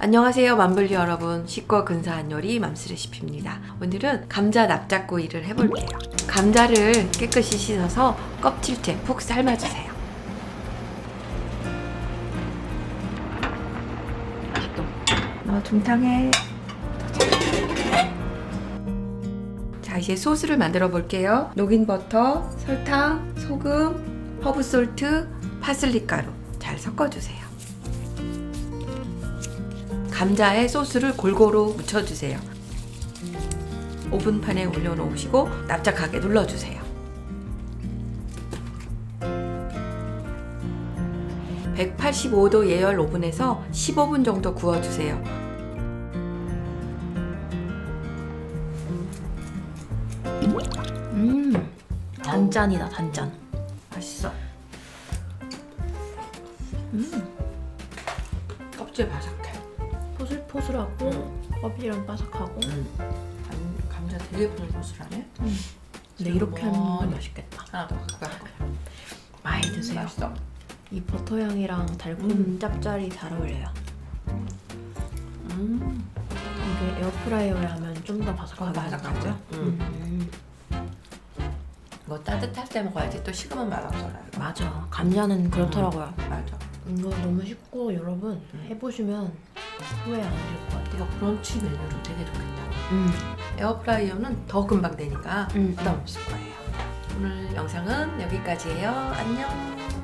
안녕하세요 맘블리 여러분. 쉽고 근사한 요리 맘스 레시피입니다. 오늘은 감자 납작구이를 해볼게요. 감자를 깨끗이 씻어서 껍질째 푹 삶아주세요. 어, 중탕에 자 이제 소스를 만들어 볼게요. 녹인 버터, 설탕, 소금, 허브솔트, 파슬리 가루. 잘 섞어주세요 감자에 소스를 골고루 묻혀주세요. 오븐판에 올려놓으시고 납작하게 눌러주세요. 185도 예열 오븐에서 15분 정도 구워주세요. 음 단짠이다 단짠 맛있어. 껍질 바삭해. 포슬포슬하고 껍질은 바삭하고 감, 감자 되게 포슬포슬하네. 근데 이렇게 하면. 맛있겠다 하나 더 갖고 갈 거야. 많이 드세요 맛있어. 이 버터 향이랑 달콤 음. 짭짤이 잘 어울려요 음, 이게 에어프라이어에 하면 좀더 어, 바삭하게 바삭하죠? 나죠? 음. 음. 이거 따뜻할 때 먹어야지 또 식으면 맛없어요. 맞아 감자는 그렇더라고요 맞아. 이거 너무 쉽고 여러분 음. 해보시면 후회 안 하실 것 같아요 이거 브런치 메뉴로 되게 좋겠다. 음. 에어프라이어는 더 금방 되니까 음. 부담 없을 거예요. 오늘 영상은 여기까지예요. 안녕.